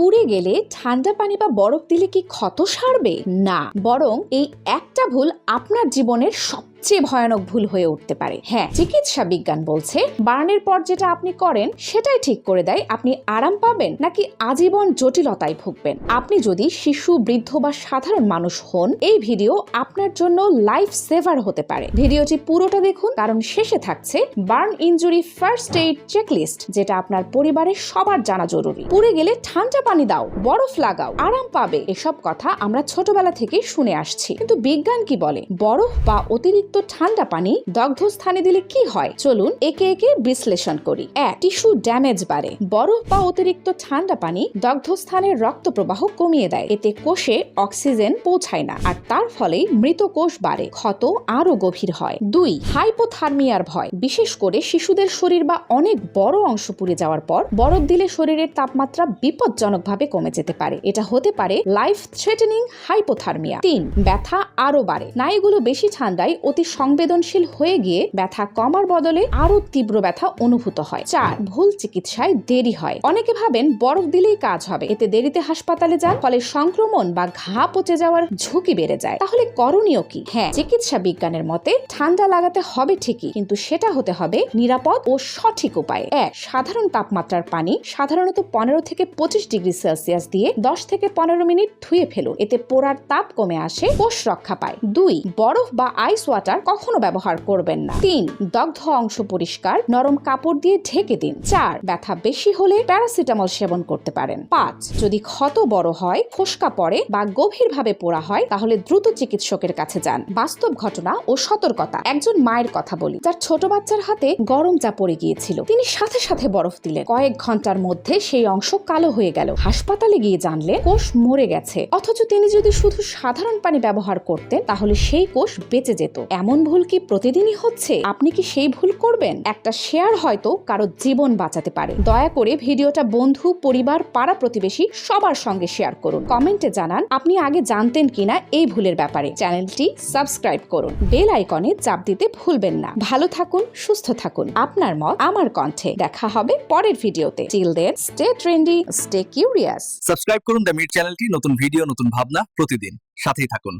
পুড়ে গেলে ঠান্ডা পানি বা বরফ দিলে কি ক্ষত সারবে? না। বরং এই একটা ভুল আপনার জীবনের সবচেয়ে ভয়ানক ভুল হয়ে উঠতে পারে। হ্যাঁ চিকিৎসা বিজ্ঞান বলছে, বার্নের পর যেটা আপনি করেন, সেটাই ঠিক করে দেয়, আপনি আরাম পাবেন নাকি আজীবন জটিলতায় ভুগবেন। আপনি যদি শিশু, বৃদ্ধ বা সাধারণ মানুষ হন, এই ভিডিও আপনার জন্য লাইফ সেভার হতে পারে। ভিডিওটি পুরোটা দেখুন, কারণ শেষে থাকছে burn injury first aid checklist যেটা আপনার পরিবারের সবার জানা জরুরি। পুড়ে গেলে ঠান্ডা পানি দাও, বরফ লাগাও, আরাম পাবে। এসব কথা আমরা ছোটবেলা থেকেই শুনে আসছি। কিন্তু বিজ্ঞান কি বলে? বরফ বা অতিরিক্ত ঠান্ডা পানি দগ্ধ স্থানে দিলে কি হয়? চলুন একে একে বিশ্লেষণ করি। এক, টিস্যু ড্যামেজ বাড়ে। বরফ বা অতিরিক্ত ঠান্ডা পানি দগ্ধ স্থানের রক্ত প্রবাহ কমিয়ে দেয়। এতে কোষে অক্সিজেন পৌঁছায় না আর তার ফলে মৃত কোষ বাড়ে। ক্ষত আরও গভীর হয়। দুই, হাইপোথার্মিয়ার ভয়। বিশেষ করে শিশুদের শরীর বা অনেক বড় অংশ পুড়ে যাওয়ার পর বরফ দিলে শরীরের তাপমাত্রা বিপজ্জনকভাবে কমে যেতে পারে। এটা হতে পারে লাইফ থ্রেটেনিং হাইপোথার্মিয়া তিন, ব্যথা আরও বাড়ে। স্নায়ুগুলো বেশি ঠান্ডায় অতি সংবেদনশীল হয়ে গিয়ে ব্যথা কমার বদলে আরও তীব্র ব্যথা অনুভূত হয়। চার, ভুল চিকিৎসায় দেরি হয়। অনেকে ভাবেন বরফ দিলেই কাজ হবে। এতে দেরিতে হাসপাতালে যান, ফলে সংক্রমণ বা ঘা পচে যাওয়ার ঝুঁকি বেড়ে যায়। তাহলে করণীয় কি? হ্যাঁ চিকিৎসা বিজ্ঞানের মতে ঠান্ডা লাগাতে হবে ঠিকই, কিন্তু সেটা হতে হবে নিরাপদ ও সঠিক উপায়ে। এক, সাধারণ তাপমাত্রার পানি সাধারণত পনেরো থেকে পঁচিশ ডিগ্রি সেলসিয়াস দিয়ে দশ থেকে পনেরো মিনিট ধুয়ে ফেলুন এতে পোড়ার তাপ কমে আসে, কোষ রক্ষা পায়। দুই, বরফ বা আইস ওয়াটার কখনো ব্যবহার করবেন না। তিন, দগ্ধ অংশ পরিষ্কার, নরম কাপড় দিয়ে ঢেকে দিন। চার, ব্যথা বেশি হলে প্যারাসিটামল সেবন করতে পারেন। পাঁচ, যদি ক্ষত বড় হয়, ফোসকা পড়ে বা গভীরভাবে পোড়া হয়, তাহলে দ্রুত চিকিৎসকের কাছে যান। বাস্তব ঘটনা ও সতর্কতা। একজন মায়ের কথা বলি, যার ছোট বাচ্চার হাতে গরম চা পড়ে গিয়েছিল। তিনি সাথে সাথে বরফ দিলেন। কয়েক ঘণ্টার মধ্যে সেই অংশ কালো হয়ে গেল। হাসপাতালে গিয়ে জানলে কোষ মরে গেছে। অথচ তিনি যদি শুধু সাধারণ পানি ব্যবহার করতেন, তাহলে সেই কোষ বেঁচে যেত। এমন ভুল কি প্রতিদিনই হচ্ছে? আপনি কি সেই ভুল করবেন? একটা শেয়ার হয়তো কারও জীবন বাঁচাতে পারে। দয়া করে ভিডিওটা বন্ধু, পরিবার, পাড়া প্রতিবেশী সবার সঙ্গে শেয়ার করুন। কমেন্টে জানান, আপনি আগে জানতেন কিনা এই ভুলের ব্যাপারে। চ্যানেলটি সাবস্ক্রাইব করুন। বেল আইকনে চাপ দিতে ভুলবেন না। ভালো থাকুন, সুস্থ থাকুন। আপনার মত আমার কণ্ঠে। দেখা হবে পরের ভিডিওতে। Till then stay trendy stay curious subscribe করুন দ্য মিট চ্যানেলটি নতুন ভিডিও, নতুন ভাবনা প্রতিদিন। সাথেই থাকুন।